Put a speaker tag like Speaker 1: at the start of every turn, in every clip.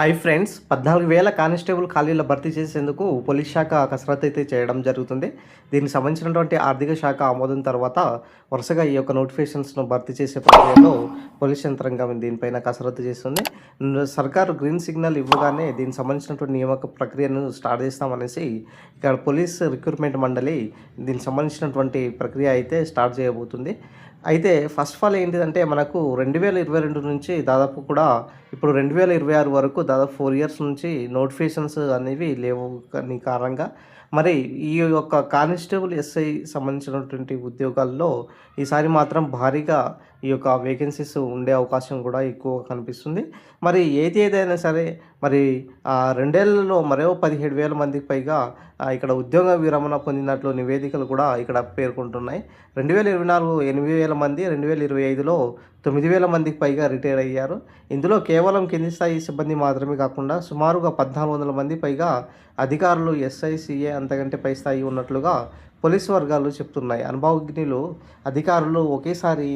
Speaker 1: Hi friends పద్నాలుగు వేల constable ఖాళీల భర్తీ చేసేందుకు పోలీస్ శాఖ కసరత్తు అయితే చేయడం జరుగుతుంది. దీనికి సంబంధించినటువంటి ఆర్థిక శాఖ ఆమోదం తర్వాత వరుసగా ఈ యొక్క నోటిఫికేషన్స్ను భర్తీ చేసే ప్రక్రియలో పోలీస్ యంత్రాంగం దీనిపైన కసరత్తు చేస్తుంది. సర్కారు గ్రీన్ సిగ్నల్ ఇవ్వగానే దీనికి సంబంధించినటువంటి నియామక ప్రక్రియను స్టార్ట్ చేస్తామనేసి ఇక్కడ పోలీస్ రిక్రూట్మెంట్ మండలి దీనికి సంబంధించినటువంటి ప్రక్రియ అయితే స్టార్ట్ చేయబోతుంది. అయితే ఫస్ట్ ఆఫ్ ఆల్ ఏంటిదంటే మనకు రెండు వేల ఇరవై రెండు నుంచి దాదాపు కూడా ఇప్పుడు రెండు వేల ఇరవై ఆరు వరకు దాదాపు ఫోర్ ఇయర్స్ నుంచి నోటిఫికేషన్స్ అనేవి లేవు కానీ కారణంగా. మరి ఈ యొక్క కానిస్టేబుల్ ఎస్ఐ సంబంధించినటువంటి ఉద్యోగాల్లో ఈసారి మాత్రం భారీగా ఈ యొక్క వేకెన్సీస్ ఉండే అవకాశం కూడా ఎక్కువ కనిపిస్తుంది. మరి ఏది ఏదైనా సరే మరి రెండేళ్ళలో మరో పదిహేడు వేల మందికి పైగా ఇక్కడ ఉద్యోగ విరమణ పొందినట్లు నివేదికలు కూడా ఇక్కడ పేర్కొంటున్నాయి. రెండు వేల ఇరవై నాలుగు ఎనిమిది వేల మంది రెండు వేల ఇరవై ఐదులో తొమ్మిది వేల మందికి పైగా రిటైర్ అయ్యారు. ఇందులో కేవలం కింది స్థాయి సిబ్బంది మాత్రమే కాకుండా సుమారుగా పద్నాలుగు వందల మంది పైగా అధికారులు ఎస్ఐసిఏ అంతకంటే పై స్థాయి ఉన్నట్లుగా పోలీసు వర్గాలు చెప్తున్నాయి. అనుభవజ్ఞులు అధికారులు ఒకేసారి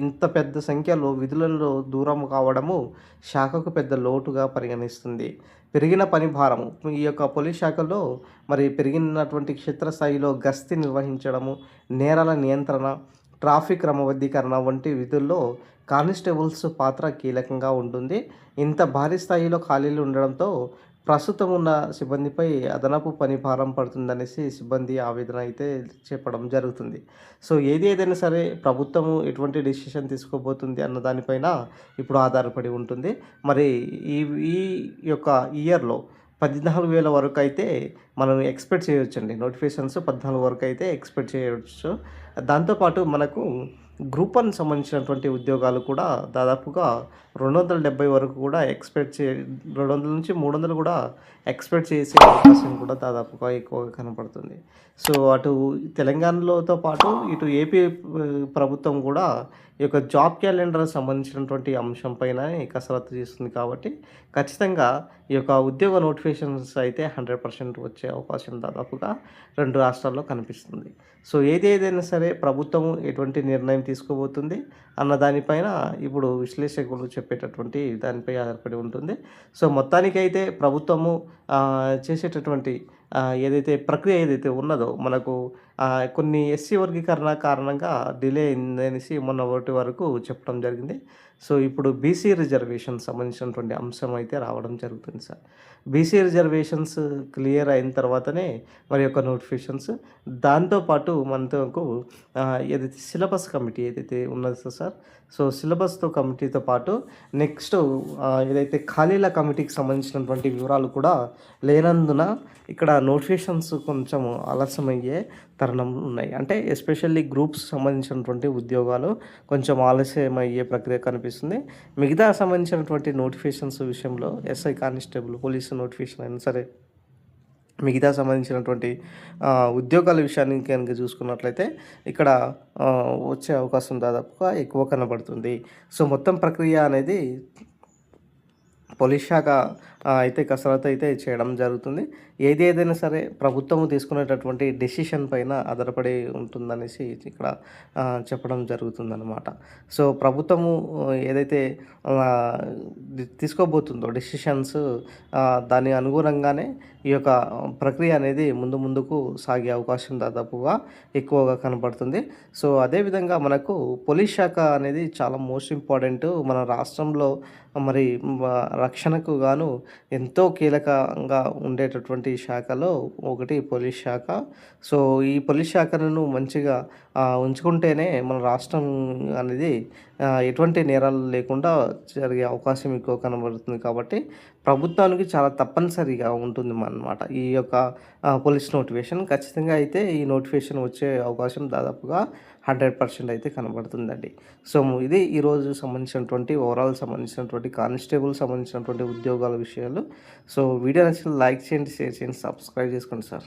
Speaker 1: ఇంత పెద్ద సంఖ్యలో విధులలో దూరం కావడము శాఖకు పెద్ద లోటుగా పరిగణిస్తుంది. పెరిగిన పని భారం ఈ యొక్క పోలీస్ శాఖలో మరి పెరిగినటువంటి క్షేత్రస్థాయిలో గస్తీ నిర్వహించడము నేరాల నియంత్రణ ట్రాఫిక్ క్రమబద్ధీకరణ వంటి విధుల్లో కానిస్టేబుల్స్ పాత్ర కీలకంగా ఉంటుంది. ఇంత భారీ స్థాయిలో ఖాళీలు ఉండడంతో ప్రస్తుతం ఉన్న సిబ్బందిపై అదనపు పని భారం పడుతుందనేసి సిబ్బంది ఆవేదన అయితే చెప్పడం జరుగుతుంది. సో ఏది ఏదైనా సరే ప్రభుత్వము ఎటువంటి డిసిషన్ తీసుకోబోతుంది అన్న దానిపైన ఇప్పుడు ఆధారపడి ఉంటుంది. మరి ఈ ఈ యొక్క ఇయర్లో పద్నాలుగు వేల వరకు అయితే మనం ఎక్స్పెక్ట్ చేయొచ్చండి. నోటిఫికేషన్స్ పద్నాలుగు వరకు అయితే ఎక్స్పెక్ట్ చేయవచ్చు దాంతోపాటు మనకు గ్రూప్ వన్ సంబంధించినటువంటి ఉద్యోగాలు కూడా దాదాపుగా రెండు వందల డెబ్బై వరకు కూడా ఎక్స్పెక్ట్ చే రెండు వందల నుంచి మూడు వందలు కూడా ఎక్స్పెక్ట్ చేసే అవకాశం కూడా దాదాపుగా ఎక్కువగా కనపడుతుంది. సో అటు తెలంగాణలోతో పాటు ఇటు ఏపీ ప్రభుత్వం కూడా ఈ యొక్క జాబ్ క్యాలెండర్ సంబంధించినటువంటి అంశం పైన కసరత్తు చేస్తుంది కాబట్టి ఖచ్చితంగా ఈ యొక్క ఉద్యోగ నోటిఫికేషన్స్ అయితే హండ్రెడ్ పర్సెంట్ వచ్చే అవకాశం దాదాపుగా రెండు రాష్ట్రాల్లో కనిపిస్తుంది. సో ఏదేదైనా సరే ప్రభుత్వం ఎటువంటి నిర్ణయం తీసుకోబోతుంది అన్న దానిపైన ఇప్పుడు విశ్లేషకులు చెప్పేటటువంటి దానిపై ఆధారపడి ఉంటుంది. సో మొత్తానికైతే ప్రభుత్వము చేసేటటువంటి ఏదైతే ప్రక్రియ ఏదైతే ఉన్నదో మనకు కొన్ని ఎస్సీ వర్గీకరణ కారణంగా డిలే అయిందనేసి మొన్న ఒకటి వరకు చెప్పడం జరిగింది. సో ఇప్పుడు బీసీ రిజర్వేషన్ సంబంధించినటువంటి అంశం అయితే రావడం జరుగుతుంది సార్. బీసీ రిజర్వేషన్స్ క్లియర్ అయిన తర్వాతనే మరి యొక్క నోటిఫికేషన్స్. దాంతోపాటు మనకు ఏదైతే సిలబస్ కమిటీ ఏదైతే ఉన్నది సార్ సో సిలబస్తో కమిటీతో పాటు నెక్స్ట్ ఏదైతే ఖాళీల కమిటీకి సంబంధించినటువంటి వివరాలు కూడా లేనందున ఇక్కడ నోటిఫికేషన్స్ కొంచెం ఆలస్యమయ్యే తరుణం ఉన్నాయి. అంటే ఎస్పెషల్లీ గ్రూప్స్ సంబంధించినటువంటి ఉద్యోగాలు కొంచెం ఆలస్యం అయ్యే ప్రక్రియ కనిపిస్తుంది. మిగతా సంబంధించినటువంటి నోటిఫికేషన్స్ విషయంలో ఎస్ఐ కానిస్టేబుల్ పోలీసు నోటిఫికేషన్ అయినా సరే మిగతా సంబంధించినటువంటి ఉద్యోగాల విషయాన్ని కనుక చూసుకున్నట్లయితే ఇక్కడ వచ్చే అవకాశం దాదాపుగా ఎక్కువ కనబడుతుంది. సో మొత్తం ప్రక్రియ అనేది పోలీస్ శాఖ అయితే కసరత్తు అయితే చేయడం జరుగుతుంది. ఏది ఏదైనా సరే ప్రభుత్వం తీసుకునేటటువంటి డెసిషన్ పైన ఆధారపడి ఉంటుందనేసి ఇక్కడ చెప్పడం జరుగుతుందన్నమాట. సో ప్రభుత్వము ఏదైతే తీసుకోబోతుందో డెసిషన్స్ దాని అనుగుణంగానే ఈ యొక్క ప్రక్రియ అనేది ముందు ముందుకు సాగే అవకాశం దాదాపుగా ఎక్కువగా కనబడుతుంది. సో అదేవిధంగా మనకు పోలీస్ శాఖ అనేది చాలా మోస్ట్ ఇంపార్టెంట్ మన రాష్ట్రంలో మరి రక్షణకు గాను ఎంతో కీలకంగా ఉండేటటువంటి శాఖలో ఒకటి పోలీస్ శాఖ. సో ఈ పోలీస్ శాఖను మంచిగా ఉంచుకుంటేనే మన రాష్ట్రం అనేది ఎటువంటి నేరాలు లేకుండా జరిగే అవకాశం ఎక్కువ కనబడుతుంది కాబట్టి ప్రభుత్వానికి చాలా తప్పనిసరిగా ఉంటుంది అన్నమాట. ఈ యొక్క పోలీస్ నోటిఫికేషన్. ఖచ్చితంగా అయితే ఈ నోటిఫికేషన్ వచ్చే అవకాశం దాదాపుగా హండ్రెడ్ పర్సెంట్ అయితే కనబడుతుందండి. సో ఇది ఈరోజు సంబంధించినటువంటి ఓవరాల్ సంబంధించినటువంటి కానిస్టేబుల్ సంబంధించినటువంటి ఉద్యోగాల విషయాలు. సో వీడియో నచ్చిన లైక్ చేయండి షేర్ చేయండి సబ్స్క్రైబ్ చేసుకోండి సార్.